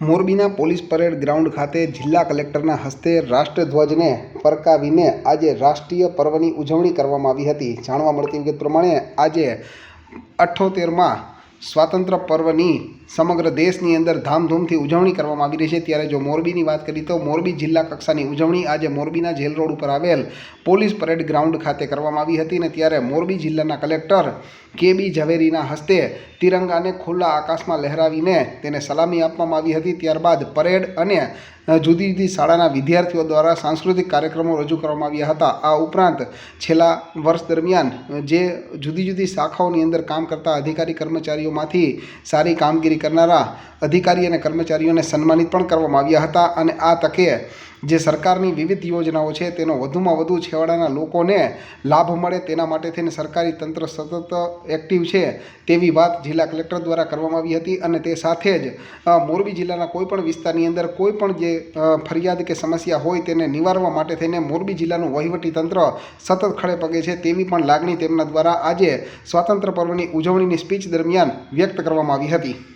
મોરબીના police parade ground ખાતે જિલ્લા કલેક્ટરના હસ્તે રાષ્ટ્રધ્વજને ફરકાવીને આજે રાષ્ટ્રીય પર્વની ઉજવણી કરવામાં આવી હતી. જાણવા મળતી વિગત પ્રમાણે આજે અઠ્ઠોતેરમાં સ્વાતંત્ર્ય પર્વની સમગ્ર દેશની અંદર ધામધૂમથી ઉજવણી કરવામાં આવી રહી છે. ત્યારે જો મોરબીની વાત કરીએ તો મોરબી જિલ્લા કક્ષાની ઉજવણી આજે મોરબીના જેલ રોડ ઉપર આવેલ પોલીસ પરેડ ગ્રાઉન્ડ ખાતે કરવામાં આવી હતી ને ત્યારે મોરબી જિલ્લાના કલેક્ટર કે બી ઝવેરીના હસ્તે તિરંગાને ખુલ્લા આકાશમાં લહેરાવીને તેને સલામી આપવામાં આવી હતી. ત્યારબાદ પરેડ અને જુદી જુદી શાળાના વિદ્યાર્થીઓ દ્વારા સાંસ્કૃતિક કાર્યક્રમો રજૂ કરવામાં આવ્યા હતા. આ ઉપરાંત છેલ્લા વર્ષ દરમિયાન જે જુદી જુદી શાખાઓની અંદર કામ કરતા અધિકારી કર્મચારીઓમાંથી સારી કામગીરી કરનારા અધિકારી અને કર્મચારીઓને સન્માનિત પણ કરવામાં આવ્યા હતા અને આ તકે જે સરકારની વિવિધ યોજનાઓ છે તેનો વધુમાં વધુ છેવાડાના લોકોને લાભ મળે તેના માટે થઈને સરકારી તંત્ર સતત એક્ટિવ છે તેવી વાત જિલ્લા કલેક્ટર દ્વારા કરવામાં આવી હતી અને તે સાથે જ મોરબી જિલ્લાના કોઈપણ વિસ્તારની અંદર કોઈપણ જે ફરિયાદ કે સમસ્યા હોય તેને નિવારવા માટે થઈને મોરબી જિલ્લાનું વહીવટી તંત્ર સતત ખડે પગે છે તેવી પણ લાગણી તેમના દ્વારા આજે સ્વાતંત્ર્ય પર્વની ઉજવણીની સ્પીચ દરમિયાન વ્યક્ત કરવામાં આવી હતી.